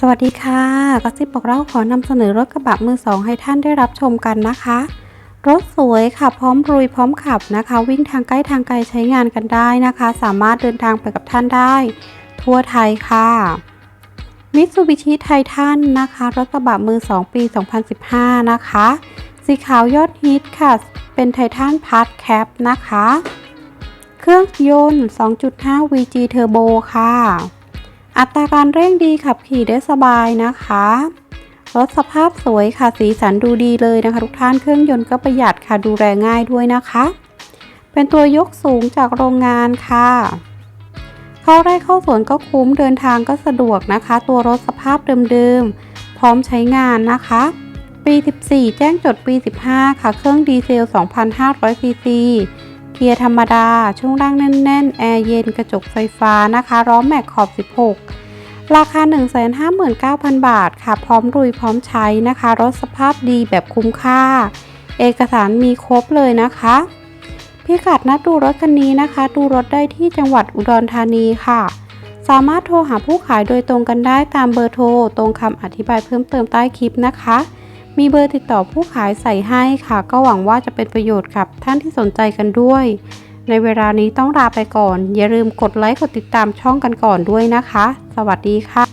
สวัสดีค่ะกระซิบบอกเราขอนำเสนอรถกระบะมือสองให้ท่านได้รับชมกันนะคะ รถสวยค่ะพร้อมรุยพร้อมขับนะคะ วิ่งทางใกล้ทางไกลใช้งานกันได้นะคะ สามารถเดินทางไปกับท่านได้ ทั่วไทยค่ะมิตซูบิชิไททันนะคะ รถกระบะมือ2ปี 2015 นะคะ สีขาวยอดฮิตค่ะ เป็นไททันพาร์ทแคปนะคะ เครื่องยนต์ 2.5 VG Turbo ค่ะ อัตราการเร่งดีขับขี่ได้สบายนะคะรถสภาพสวยค่ะ สีสันดูดีเลยนะคะ ทุกท่านเครื่องยนต์ก็ประหยัดค่ะดูแลง่ายด้วยนะคะ เป็นตัวยกสูงจากโรงงานค่ะ เข้าไร่เข้าสวนก็คุ้มเดินทางก็สะดวกนะคะ ตัวรถสภาพเดิมๆ พร้อมใช้งานนะคะ ปี 14 แจ้งจดปี 15 ค่ะ เครื่องดีเซล 2,500ซีซี เกียร์ธรรมดา ช่วงล่างแน่น ๆ แอร์เย็นกระจกไฟฟ้านะคะล้อแม็กขอบ 16 ราคา 159,000 บาทค่ะ พร้อมรุยพร้อมใช้นะคะ รถสภาพดีแบบคุ้มค่า เอกสารมีครบเลยนะคะพิกัดนัดดูรถคันนี้นะคะ ดูรถได้ที่จังหวัดอุดรธานีค่ะ สามารถโทรหาผู้ขายโดยตรงกันได้ตามเบอร์โทร ตรงคำอธิบายเพิ่มเติมใต้คลิปนะคะ มีเบอร์ติดต่อผู้ขายใส่ให้ค่ะ ก็หวังว่าจะเป็นประโยชน์กับท่านที่สนใจกันด้วย ในเวลานี้ต้องลาไปก่อน อย่าลืมกดไลค์กดติดตามช่องกันก่อนด้วยนะคะ สวัสดีค่ะ